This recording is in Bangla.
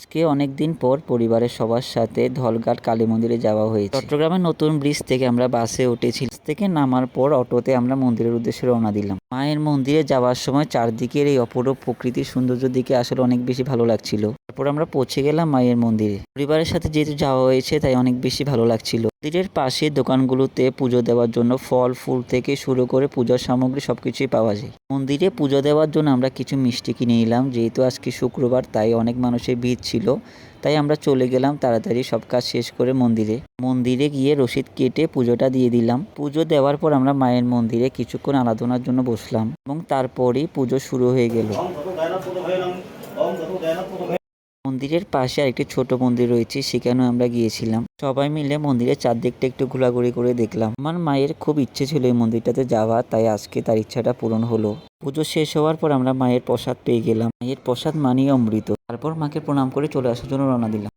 আজকে অনেক দিন পর পরিবারের সবার সাথে ধলঘাট কালী মন্দিরে যাওয়া হয়েছে। চট্টগ্রামের নতুন ব্রিজ থেকে আমরা বাসে উঠেছি। থেকে নামার পর অটোতে আমরা মন্দিরের উদ্দেশ্যে রওনা দিলাম। মায়ের মন্দিরে যাওয়ার সময় চারদিকের এই অপরূপ প্রকৃতির সৌন্দর্য দিকে আসলে অনেক বেশি ভালো লাগছিল। তারপর আমরা পৌঁছে গেলাম মায়ের মন্দিরে। পরিবারের সাথে যেহেতু যাওয়া হয়েছে, তাই অনেক বেশি ভালো লাগছিল। মন্দিরের পাশে দোকানগুলোতে পুজো দেওয়ার জন্য ফল, ফুল থেকে শুরু করে পূজার সামগ্রী সবকিছুই পাওয়া যায়। মন্দিরে পুজো দেওয়ার জন্য আমরা কিছু মিষ্টি কিনে নিলাম, যেহেতু আজকে শুক্রবার, তাই অনেক মানুষের ভিড় ছিল। তাই আমরা চলে গেলাম তাড়াতাড়ি সব কাজ শেষ করে মন্দিরে। মন্দিরে গিয়ে রসিদ কেটে পুজোটা দিয়ে দিলাম। পুজো দেওয়ার পর আমরা মায়ের মন্দিরে কিছুক্ষণ আরাধনার জন্য বসলাম এবং তারপরেই পুজো শুরু হয়ে গেল। মন্দিরের পাশে আরেকটি ছোট মন্দির রয়েছে, সেখানেও আমরা গিয়েছিলাম। সবাই মিলে মন্দিরের চারদিকটা একটু ঘোরাঘুরি করে দেখলাম। আমার মায়ের খুব ইচ্ছে ছিল এই মন্দিরটাতে যাওয়া, তাই আজকে তার ইচ্ছাটা পূরণ হলো। পুজো শেষ হওয়ার পর আমরা মায়ের প্রসাদ পেয়ে গেলাম। মায়ের প্রসাদ মানিয়ে অমৃত। তারপর মাকে প্রণাম করে চলে আসার জন্য রওনা দিলাম।